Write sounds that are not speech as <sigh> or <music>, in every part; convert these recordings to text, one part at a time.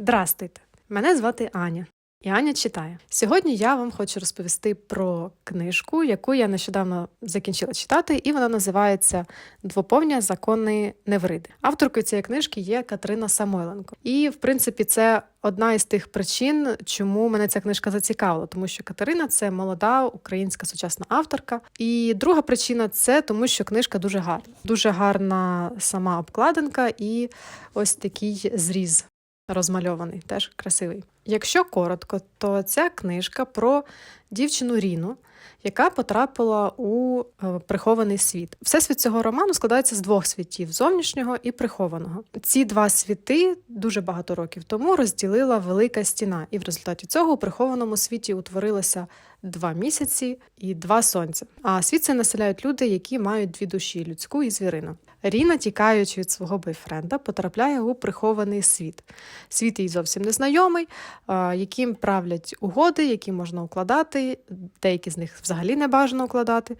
Здрастуйте! Мене звати Аня. І Аня читає. Сьогодні я вам хочу розповісти про книжку, яку я нещодавно закінчила читати, і вона називається Двоповня закони Невриди. Авторкою цієї книжки є Катерина Самойленко. І, в принципі, це одна із тих причин, чому мене ця книжка зацікавила, тому що Катерина це молода українська сучасна авторка. І друга причина це тому, що книжка дуже гарна. Дуже гарна сама обкладинка і ось такий зріз розмальований, теж красивий. Якщо коротко, то ця книжка про дівчину Ріну, яка потрапила у е, прихований світ. Всесвіт цього роману складається з двох світів зовнішнього і прихованого. Ці два світи дуже багато років тому розділила велика стіна, і в результаті цього у прихованому світі утворилося два місяці і два сонця. А світ це населяють люди, які мають дві душі людську і звірину. Ріна, тікаючи від свого бойфренда, потрапляє у прихований світ. Світ їй зовсім незнайомий, а, яким правлять угоди, які можна укладати, деякі з них взагалі не бажано укладати.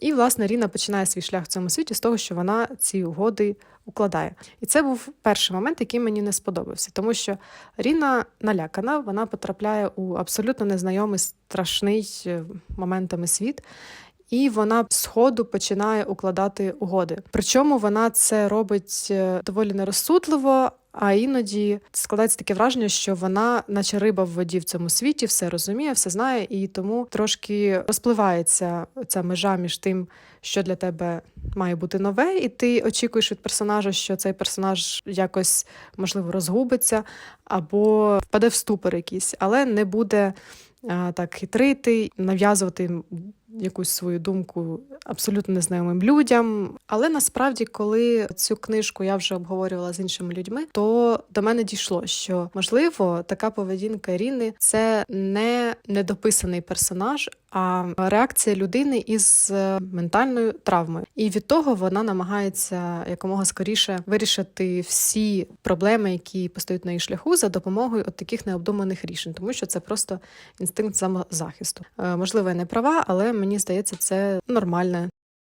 І, власне, Ріна починає свій шлях в цьому світі з того, що вона ці угоди укладає. І це був перший момент, який мені не сподобався, тому що Ріна налякана, вона потрапляє у абсолютно незнайомий, страшний е, моментами світ. І вона з ходу починає укладати угоди. Причому вона це робить е, доволі нерозсудливо, а іноді складається таке враження, що вона, наче риба в воді в цьому світі, все розуміє, все знає, і тому трошки розпливається ця межа між тим, що для тебе має бути нове, і ти очікуєш від персонажа, що цей персонаж якось можливо розгубиться або впаде в ступор якийсь, але не буде а, так хитрити, нав'язувати якусь свою думку абсолютно незнайомим людям. Але насправді, коли цю книжку я вже обговорювала з іншими людьми, то до мене дійшло, що можливо така поведінка Ріни це не недописаний персонаж, а реакція людини із е, ментальною травмою. І від того вона намагається якомога скоріше вирішити всі проблеми, які постають на її шляху, за допомогою от таких необдуманих рішень, тому що це просто інстинкт самозахисту. Е, Можливо, я не права, але мені здається, це нормальне.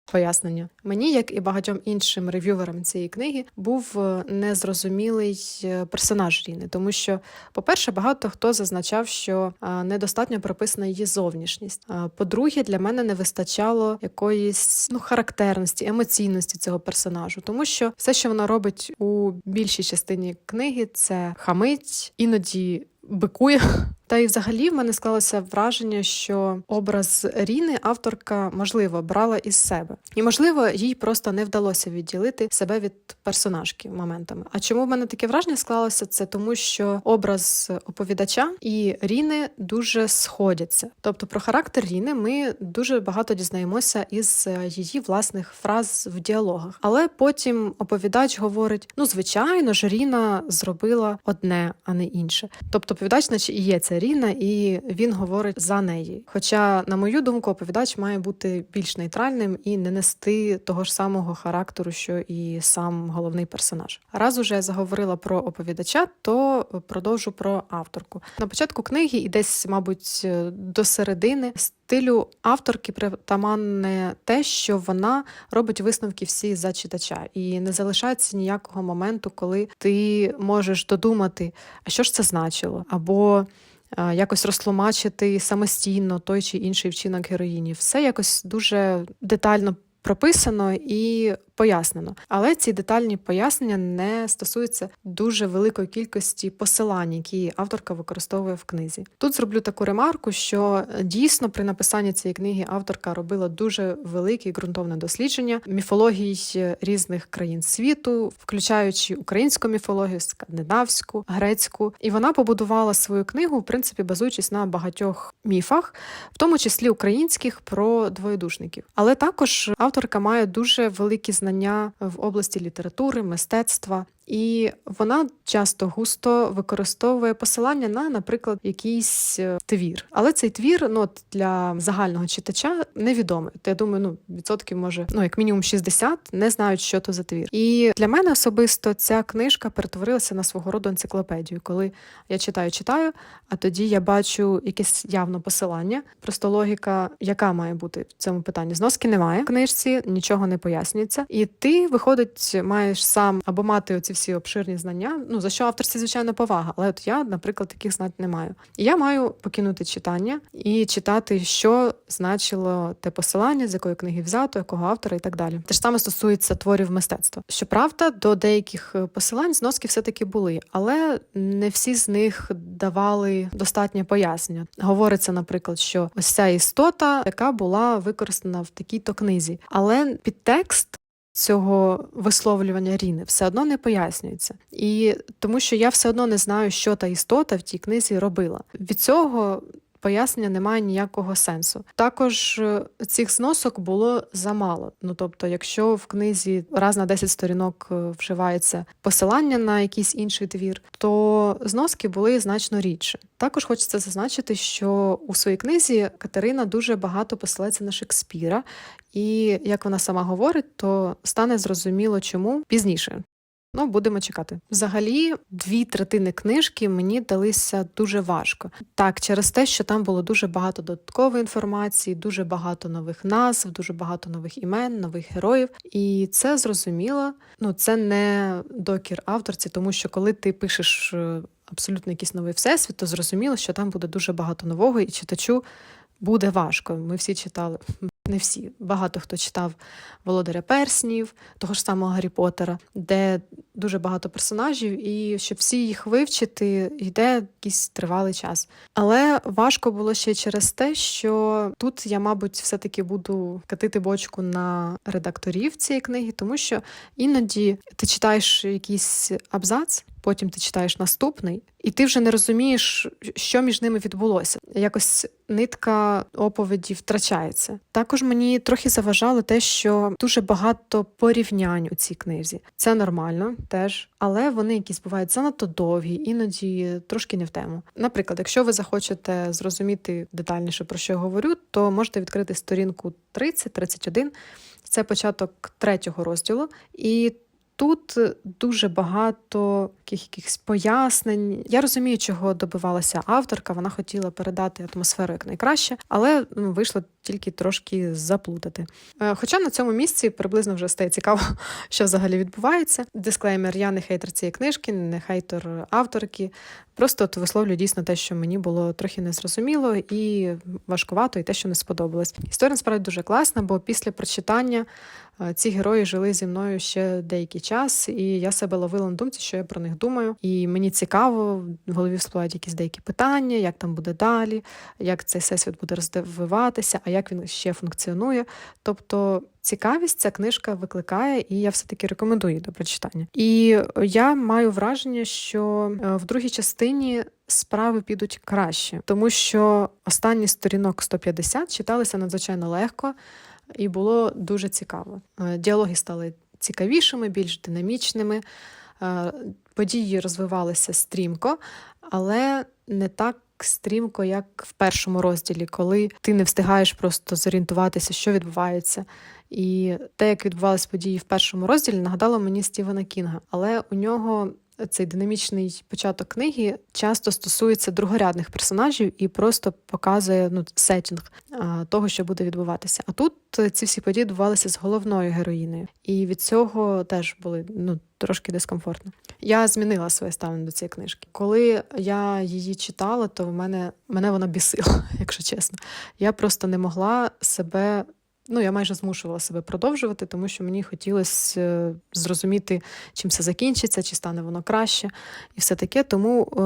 Пояснення мені, як і багатьом іншим рев'юверам цієї книги, був е, незрозумілий е, персонаж Ріни, тому що, по-перше, багато хто зазначав, що недостатньо прописана її зовнішність. По-друге, для мене не вистачало якоїсь ну характерності, емоційності цього персонажу, тому що все, що вона робить у більшій частині книги, це хамить, іноді бикує. <laughs> Та й взагалі в мене склалося враження, що образ Ріни авторка можливо брала із себе, і можливо, їй просто не вдалося відділити себе від персонажки моментами. А чому в мене таке враження склалося? Це тому, що образ оповідача і Ріни дуже сходяться. Тобто про характер Ріни ми дуже багато дізнаємося із її власних фраз в діалогах. Але потім оповідач говорить: ну, звичайно ж, Ріна зробила одне, а не інше. Тобто, оповідач, наче і є ця Ріна, і він говорить за неї. Хоча, на мою думку, оповідач має бути більш нейтральним і не нести того ж самого характеру, що і сам головний персонаж. Раз уже я заговорила про оповідача, то продовжу про авторку. На початку книги і десь, мабуть, до середини стилю авторки притаманне те, що вона робить висновки всі за читача, і не залишається ніякого моменту, коли ти можеш додумати, а що ж це значило, або якось розтлумачити самостійно той чи інший вчинок героїні. Все якось дуже детально прописано і пояснено. Але ці детальні пояснення не стосуються дуже великої кількості посилань, які авторка використовує в книзі. Тут зроблю таку ремарку, що дійсно при написанні цієї книги авторка робила дуже велике і ґрунтовне дослідження міфологій різних країн світу, включаючи українську міфологію, скандинавську, грецьку. І вона побудувала свою книгу, в принципі, базуючись на багатьох міфах, в тому числі українських про двоєдушників. Але також авторка має дуже великі знання в області літератури, мистецтва. І вона часто густо використовує посилання на, наприклад, якийсь е, твір. Але цей твір ну, для загального читача невідомий. То я думаю, ну відсотків може ну як мінімум 60 не знають, що то за твір. І для мене особисто ця книжка перетворилася на свого роду енциклопедію, коли я читаю, читаю, а тоді я бачу якесь явно посилання. Просто логіка, яка має бути в цьому питанні. Зноски немає в книжці, нічого не пояснюється, і ти виходить, маєш сам або мати оці ці всі обширні знання. Ну за що авторці, звичайно, повага. Але от я, наприклад, таких знань не маю. І я маю покинути читання і читати, що значило те посилання, з якої книги взято, якого автора і так далі. Те ж саме стосується творів мистецтва. Щоправда, до деяких е, посилань зноски все-таки були, але не всі з них давали достатнє пояснення. Говориться, наприклад, що ось ця істота, яка була використана в такій-то книзі, але підтекст. Цього висловлювання Ріни все одно не пояснюється, і тому що я все одно не знаю, що та істота в тій книзі робила. Від цього пояснення немає ніякого сенсу. Також е, цих зносок було замало. Ну тобто, якщо в книзі раз на 10 сторінок е, вживається посилання на якийсь інший твір, то зноски були значно рідше. Також хочеться зазначити, що у своїй книзі Катерина дуже багато посилається на Шекспіра, і як вона сама говорить, то стане зрозуміло, чому пізніше. Ну, будемо чекати. Взагалі, дві третини книжки мені далися дуже важко. Так, через те, що там було дуже багато додаткової інформації, дуже багато нових назв, дуже багато нових імен, нових героїв. І це зрозуміло. Ну, це не докір авторці, тому що коли ти пишеш е, абсолютно якийсь новий всесвіт, то зрозуміло, що там буде дуже багато нового, і читачу буде важко. Ми всі читали. Не всі, багато хто читав Володаря Перснів, того ж самого Гаррі Поттера, де дуже багато персонажів, і щоб всі їх вивчити, йде якийсь тривалий час. Але важко було ще через те, що тут я, мабуть, все-таки буду катити бочку на редакторів цієї книги, тому що іноді ти читаєш якийсь абзац. Потім ти читаєш наступний, і ти вже не розумієш, що між ними відбулося. Якось нитка оповіді втрачається. Також мені трохи заважало те, що дуже багато порівнянь у цій книзі. Це нормально теж, але вони якісь бувають занадто довгі, іноді трошки не в тему. Наприклад, якщо ви захочете зрозуміти детальніше про що я говорю, то можете відкрити сторінку 30-31. Це початок третього розділу, і Тут дуже багато якихось пояснень. Я розумію, чого добивалася авторка. Вона хотіла передати атмосферу як найкраще, але ну, вийшло тільки трошки заплутати. Е, хоча на цьому місці приблизно вже стає цікаво, <laughs> що взагалі відбувається. Дисклеймер: я не хейтер цієї книжки, не хейтер авторки. Просто от висловлюю дійсно те, що мені було трохи незрозуміло і важкувато, і те, що не сподобалось. Історія насправді дуже класна, бо після прочитання е, ці герої жили зі мною ще деякий час, і я себе ловила на думці, що я про них думаю. І мені цікаво, в голові вспливають якісь деякі питання, як там буде далі, як цей всесвіт буде розвиватися, а як він ще функціонує. Тобто цікавість ця книжка викликає, і я все-таки рекомендую її до прочитання. І я маю враження, що е, в другій частині. Справи підуть краще, тому що останні сторінок 150 читалися надзвичайно легко і було дуже цікаво. Е, діалоги стали цікавішими, більш динамічними. Е, події розвивалися стрімко, але не так стрімко, як в першому розділі, коли ти не встигаєш просто зорієнтуватися, що відбувається. І те, як відбувалися події в першому розділі, нагадало мені Стівена Кінга, але у нього. Цей динамічний початок книги часто стосується другорядних персонажів і просто показує ну, сетінг того, що буде відбуватися. А тут ці всі події відбувалися з головною героїною, і від цього теж були ну трошки дискомфортно. Я змінила своє ставлення до цієї книжки. Коли я її читала, то в мене мене вона бісила, <laughs> якщо чесно. Я просто не могла себе. Ну, я майже змушувала себе продовжувати, тому що мені хотілося е, зрозуміти, чим все закінчиться, чи стане воно краще, і все таке. Тому е,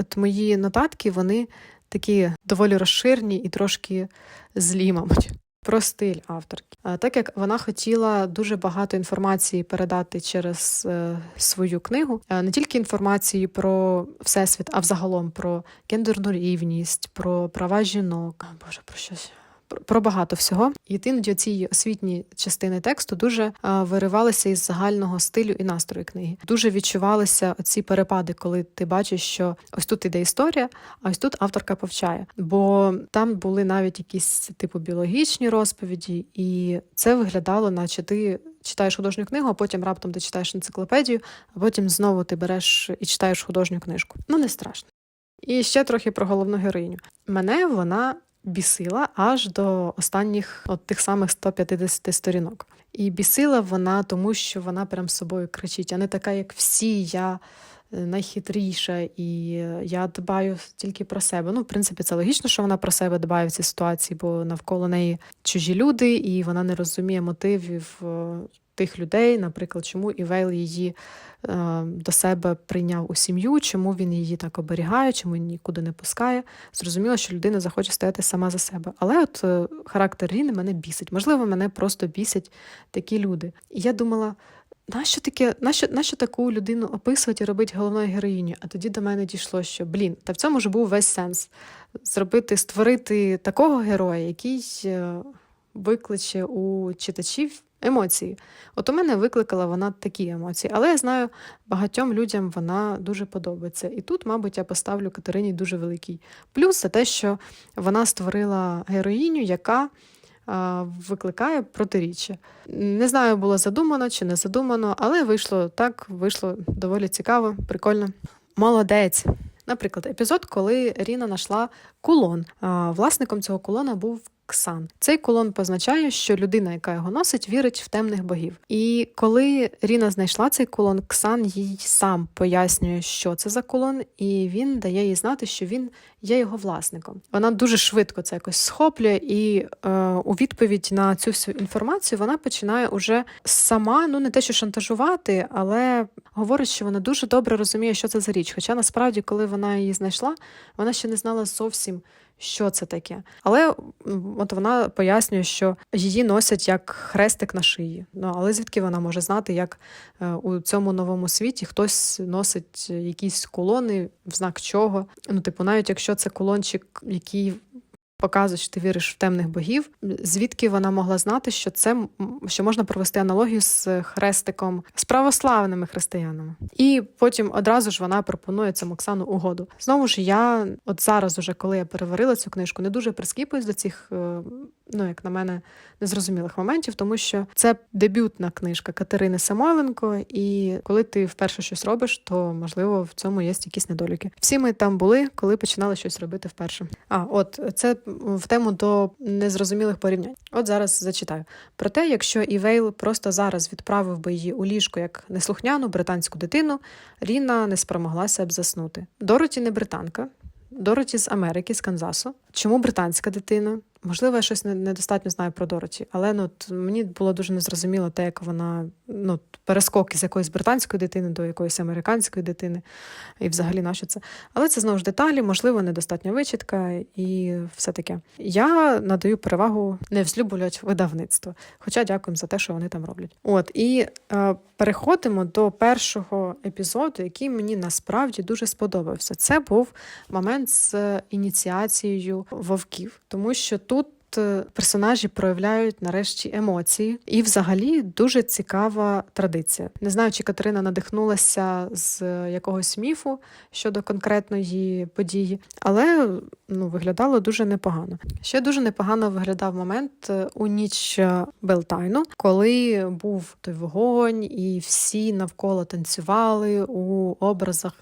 от мої нотатки вони такі доволі розширні і трошки злі, мабуть. Про стиль авторки, так як вона хотіла дуже багато інформації передати через е, свою книгу, не тільки інформації про всесвіт, а взагалом про гендерну рівність, про права жінок. Боже, про щось про багато всього. І іноді ці освітні частини тексту дуже виривалися із загального стилю і настрою книги. Дуже відчувалися ці перепади, коли ти бачиш, що ось тут іде історія, а ось тут авторка повчає. Бо там були навіть якісь типу біологічні розповіді, і це виглядало, наче ти. Читаєш художню книгу, а потім раптом ти читаєш енциклопедію, а потім знову ти береш і читаєш художню книжку. Ну не страшно. І ще трохи про головну героїню. Мене вона бісила аж до останніх от тих самих 150 сторінок. І бісила вона, тому що вона прям з собою кричить, а не така, як всі, я е, найхитріша, і е, я дбаю тільки про себе. Ну, в принципі, це логічно, що вона про себе дбає в цій ситуації, бо навколо неї чужі люди, і вона не розуміє мотивів е, тих людей, наприклад, чому Івейл її е, до себе прийняв у сім'ю, чому він її так оберігає, чому він нікуди не пускає. Зрозуміло, що людина захоче стояти сама за себе. Але от е, характер Ріни мене бісить. Можливо, мене просто бісять такі люди. І я думала. Нащо таке, нащо, нащо таку людину описувати і робити головною героїню? А тоді до мене дійшло, що блін, та в цьому ж був весь сенс зробити, створити такого героя, який е, викличе у читачів емоції. От у мене викликала вона такі емоції, але я знаю, багатьом людям вона дуже подобається. І тут, мабуть, я поставлю Катерині дуже великий плюс за те, що вона створила героїню, яка викликає протиріччя. Не знаю, було задумано чи не задумано, але вийшло так, вийшло доволі цікаво, прикольно. Молодець. Наприклад, епізод, коли Ріна знайшла кулон. Власником цього кулона був Ксан. Цей кулон позначає, що людина, яка його носить, вірить в темних богів. І коли Ріна знайшла цей кулон, Ксан їй сам пояснює, що це за кулон, і він дає їй знати, що він є його власником. Вона дуже швидко це якось схоплює, і е, у відповідь на цю всю інформацію вона починає уже сама, ну не те, що шантажувати, але говорить, що вона дуже добре розуміє, що це за річ. Хоча насправді, коли вона її знайшла, вона ще не знала зовсім. Що це таке? Але от вона пояснює, що її носять як хрестик на шиї. Ну але звідки вона може знати, як е, у цьому новому світі хтось носить якісь колони, в знак чого? Ну, типу, навіть якщо це колончик, який показує, що ти віриш в темних богів, звідки вона могла знати, що це що можна провести аналогію з хрестиком з православними християнами, і потім одразу ж вона пропонує цьому Оксану угоду. Знову ж я, от зараз, уже коли я переварила цю книжку, не дуже прискіпуюсь до цих, е, ну як на мене, незрозумілих моментів, тому що це дебютна книжка Катерини Самойленко, і коли ти вперше щось робиш, то можливо в цьому є якісь недоліки. Всі ми там були, коли починали щось робити вперше. А от це в тему до незрозумілих порівнянь. От зараз зачитаю. Проте, якщо Івейл просто зараз відправив би її у ліжко як неслухняну британську дитину, Ріна не спромоглася б заснути. Дороті не британка, Дороті з Америки, з Канзасу. Чому британська дитина? Можливо, я щось недостатньо знаю про Дороті, але ну, мені було дуже незрозуміло те, як вона ну, перескок із якоїсь британської дитини до якоїсь американської дитини, і взагалі на що це. Але це знову ж деталі, можливо, недостатньо вичітка і все таке. Я надаю перевагу не взлюблювати видавництво, хоча дякуємо за те, що вони там роблять. От і е, переходимо до першого епізоду, який мені насправді дуже сподобався. Це був момент з ініціацією вовків, тому що тут. Персонажі проявляють нарешті емоції, і, взагалі, дуже цікава традиція. Не знаю, чи Катерина надихнулася з якогось міфу щодо конкретної події, але ну, виглядало дуже непогано. Ще дуже непогано виглядав момент у ніч Белтайну, коли був той вогонь, і всі навколо танцювали у образах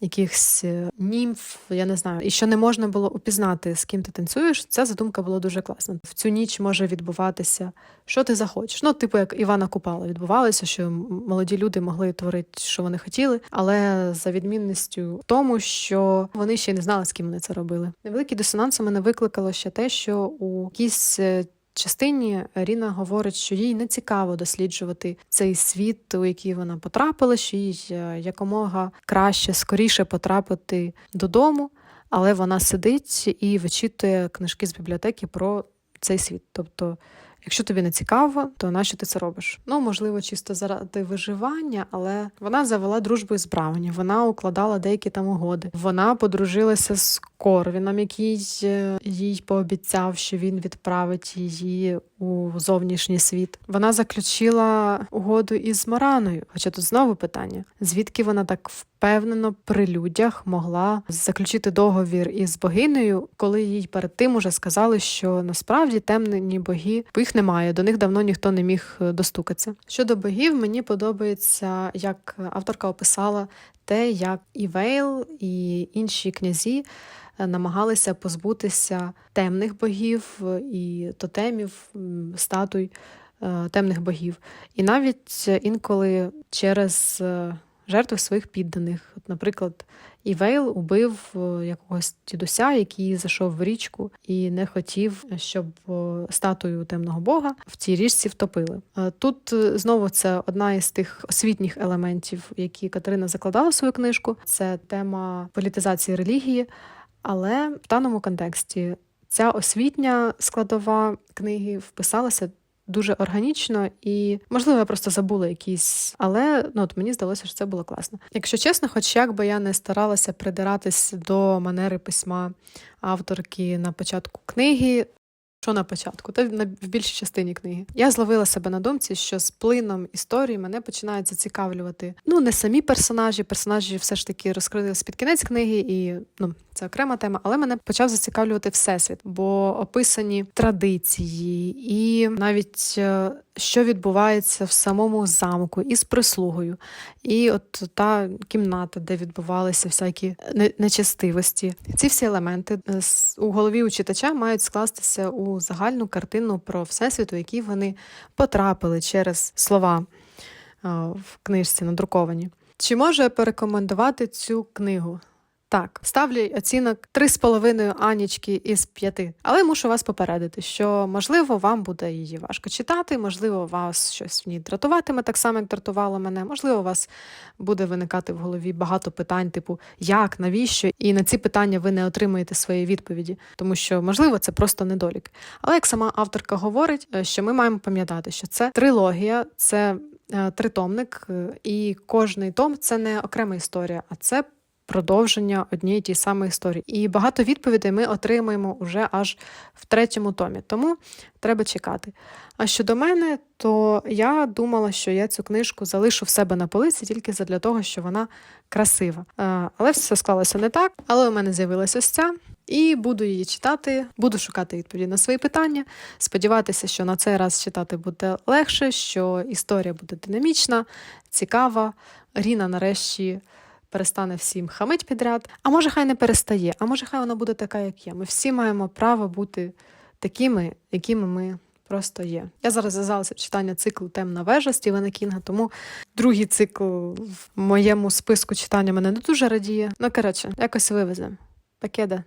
якихось е, німф, я не знаю, і що не можна було упізнати, з ким ти танцюєш. Ця задумка була дуже класна. В цю ніч може відбуватися, що ти захочеш. Ну, типу, як Івана Купала відбувалося, що молоді люди могли творити, що вони хотіли, але за відмінністю в тому, що вони ще не знали, з ким вони це робили. Невеликий дисонанс у мене викликало ще те, що у якійсь е, частині Ріна говорить, що їй не цікаво досліджувати цей світ, у який вона потрапила, що їй е, якомога краще, скоріше потрапити додому, але вона сидить і вичитує книжки з бібліотеки про цей світ. Тобто Якщо тобі не цікаво, то нащо ти це робиш? Ну, можливо, чисто заради виживання, але вона завела дружбу з Брауні, вона укладала деякі там угоди. Вона подружилася з Корвіном, який е, їй пообіцяв, що він відправить її у зовнішній світ. Вона заключила угоду із Мараною. Хоча тут знову питання: звідки вона так впевнено при людях могла заключити договір із богинею, коли їй перед тим уже сказали, що насправді темні боги їх немає, до них давно ніхто не міг е, достукатися. Щодо богів, мені подобається, як авторка описала те, як і Вейл, і інші князі е, намагалися позбутися темних богів і тотемів, статуй е, темних богів, і навіть е, інколи через е, жертви своїх підданих. От, наприклад, Івейл убив е, якогось дідуся, який зайшов в річку і не хотів, щоб е, статую темного бога в цій річці втопили. Е, Тут знову це одна із тих освітніх елементів, які Катерина закладала в свою книжку. Це тема політизації релігії, але в даному контексті ця освітня складова книги вписалася дуже органічно і, можливо, я просто забула якісь, але ну от мені здалося, що це було класно. Якщо чесно, хоч як би я не старалася придиратись до манери письма авторки на початку книги. Що на початку, та на в більшій частині книги. Я зловила себе на думці, що з плином історії мене починають зацікавлювати. Ну, не самі персонажі, персонажі все ж таки розкрились під кінець книги, і ну це окрема тема, але мене почав зацікавлювати всесвіт, бо описані традиції, і навіть е, що відбувається в самому замку із прислугою, і от та кімната, де відбувалися всякі не- нечестивості. Ці всі елементи е, у голові у читача мають скластися у загальну картину про всесвіт, у який вони потрапили через слова е, в книжці надруковані. Чи можу порекомендувати цю книгу? Так, ставлю оцінок 3,5 анічки із 5. Але мушу вас попередити, що можливо вам буде її важко читати, можливо, вас щось в ній дратуватиме, так само, як дратувало мене. Можливо, у вас буде виникати в голові багато питань, типу як, навіщо, і на ці питання ви не отримаєте своєї відповіді, тому що можливо це просто недолік. Але як сама авторка говорить, е, що ми маємо пам'ятати, що це трилогія, це е, тритомник, е, і кожний том це не окрема історія, а це продовження однієї тієї самої історії. І багато відповідей ми отримаємо уже аж в третьому томі. Тому треба чекати. А щодо мене, то я думала, що я цю книжку залишу в себе на полиці тільки для того, що вона красива. Е, Але все склалося не так. Але у мене з'явилася ось ця. І буду її читати, буду шукати відповіді на свої питання. Сподіватися, що на цей раз читати буде легше, що історія буде динамічна, цікава. Ріна нарешті перестане всім хамить підряд. А може, хай не перестає, а може, хай вона буде така, як є. Ми всі маємо право бути такими, якими ми просто є. Я зараз зв'язалася читання циклу Темна вежа Стівена Кінга, тому другий цикл в моєму списку читання мене не дуже радіє. Ну, коротше, якось вивеземо. Покеда.